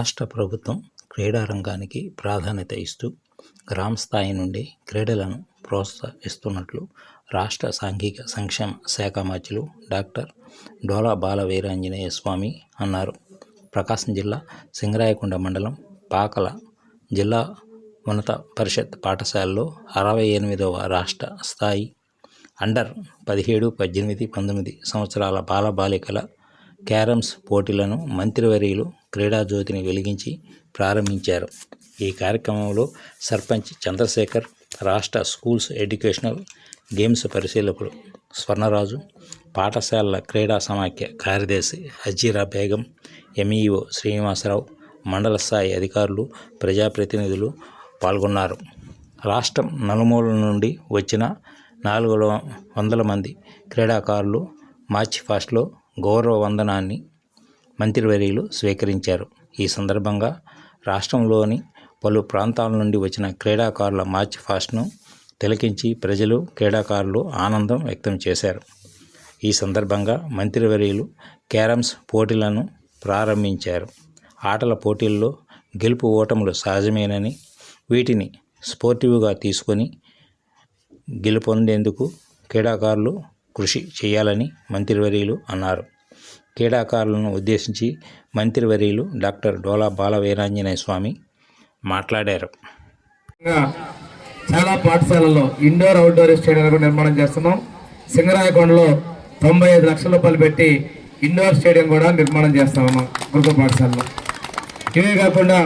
రాష్ట్ర ప్రభుత్వం క్రీడా రంగానికి ప్రాధాన్యత ఇస్తూ గ్రామ స్థాయి నుండి క్రీడలను ప్రోత్సహిస్తున్నట్లు రాష్ట్ర సాంఘిక సంక్షేమ శాఖ మంత్రులు డాక్టర్ డోలా బాల వీరాంజనేయ స్వామి అన్నారు. ప్రకాశం జిల్లా సింగరాయకొండ మండలం పాకల జిల్లా ఉన్నత పరిషత్ పాఠశాలలో అరవై ఎనిమిదవ రాష్ట్ర స్థాయి అండర్ పదిహేడు పద్దెనిమిది పంతొమ్మిది సంవత్సరాల బాలబాలికల క్యారమ్స్ పోటీలను మంత్రివర్యులు క్రీడాజ్యోతిని వెలిగించి ప్రారంభించారు. ఈ కార్యక్రమంలో సర్పంచ్ చంద్రశేఖర్ రాష్ట్ర స్కూల్స్ ఎడ్యుకేషనల్ గేమ్స్ పరిశీలకుడు స్వర్ణరాజు పాఠశాలల క్రీడా సమాఖ్య కార్యదర్శి హజీరా బేగం ఎంఈఓ శ్రీనివాసరావు మండల స్థాయి అధికారులు ప్రజాప్రతినిధులు పాల్గొన్నారు. రాష్ట్రం నలుమూలల నుండి వచ్చిన నాలుగు వందల మంది క్రీడాకారులు మార్చి ఫస్ట్లో గౌరవ వందనాన్ని మంత్రివర్యులు స్వీకరించారు. ఈ సందర్భంగా రాష్ట్రంలోని పలు ప్రాంతాల నుండి వచ్చిన క్రీడాకారుల మార్చ్ ఫాస్ట్ను తిలకించి ప్రజలు క్రీడాకారులు ఆనందం వ్యక్తం చేశారు. ఈ సందర్భంగా మంత్రివర్యులు క్యారమ్స్ పోటీలను ప్రారంభించారు. ఆటల పోటీల్లో గెలుపు ఓటములు సహజమేనని వీటిని స్పోర్టివ్గా తీసుకొని గెలుపొందేందుకు క్రీడాకారులు కృషి చేయాలని మంత్రివర్యులు అన్నారు. క్రీడాకారులను ఉద్దేశించి మంత్రివర్యులు డాక్టర్ డోలా బాల వీరాంజనేయ స్వామి మాట్లాడారు. ఇంకా చాలా పాఠశాలలో ఇండోర్ అవుట్డోర్ స్టేడియాలు కూడా నిర్మాణం చేస్తున్నాం. సింగరాయకొండలో తొంభై ఐదు లక్షల రూపాయలు పెట్టి ఇండోర్ స్టేడియం కూడా నిర్మాణం చేస్తున్నాము ఉన్నాం గురుకుల పాఠశాలలో. ఇవే కాకుండా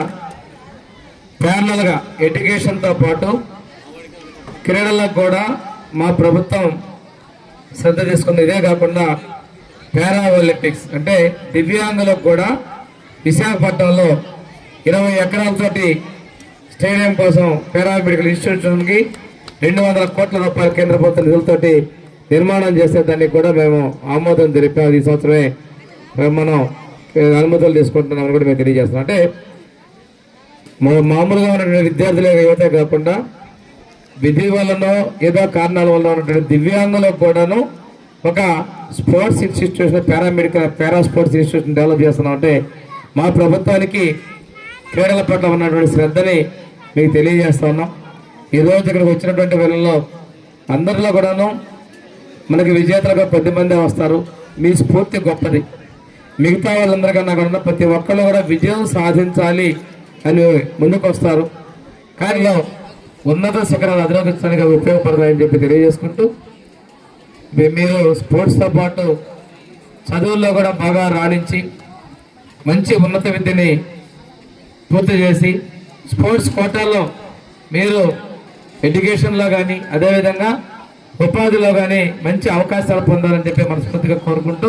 ప్యారలల్గా ఎడ్యుకేషన్తో పాటు క్రీడలకు కూడా మా ప్రభుత్వం శ్రద్ధ తీసుకుంది. ఇదే కాకుండా పారా ఒలింపిక్స్ అంటే దివ్యాంగులకు కూడా విశాఖపట్నంలో ఇరవై ఎకరాలతోటి స్టేడియం కోసం పారామెడికల్ ఇన్స్టిట్యూషన్కి రెండు వందల కోట్ల రూపాయల కేంద్ర ప్రభుత్వ నిధులతోటి నిర్మాణం చేసే దానికి కూడా మేము ఆమోదం తెలిపాము ఈ సంవత్సరమే మనం అనుమతులు తీసుకుంటున్నామని కూడా మేము తెలియజేస్తున్నాం. అంటే మా- మామూలుగా ఉన్నటువంటి విద్యార్థులే యువతే కాకుండా విధి వలన ఏదో కారణాల వల్ల ఉన్నటువంటి దివ్యాంగులకు కూడాను ఒక sports institution paramedical para sports institution develop చేస్తున్నాం అంటే మా ప్రభుత్వానికి క్రీడల పట్ల ఉన్నటువంటి శ్రద్ధని మీకు తెలియజేస్తా ఉన్నాం. ఈరోజు ఇక్కడికి వచ్చినటువంటి వీళ్ళలో అందరిలో కూడాను మనకి విజేతలుగా కొద్ది మంది వస్తారు. మీ స్ఫూర్తి గొప్పది. మిగతా వాళ్ళందరికన్నా కూడా ప్రతి ఒక్కళ్ళు కూడా విజయం సాధించాలి అని ముందుకు వస్తారు కానీ ఉన్నత శిఖరాలు అధిరోహించడానికి ఉపయోగపడతాయని చెప్పి తెలియజేసుకుంటూ మీరు స్పోర్ట్స్తో పాటు చదువుల్లో కూడా బాగా రాణించి మంచి ఉన్నత విద్యని పూర్తి చేసి స్పోర్ట్స్ కోటాలో మీరు ఎడ్యుకేషన్లో కానీ అదేవిధంగా ఉపాధిలో కానీ మంచి అవకాశాలు పొందాలని చెప్పి మనస్ఫూర్తిగా కోరుకుంటూ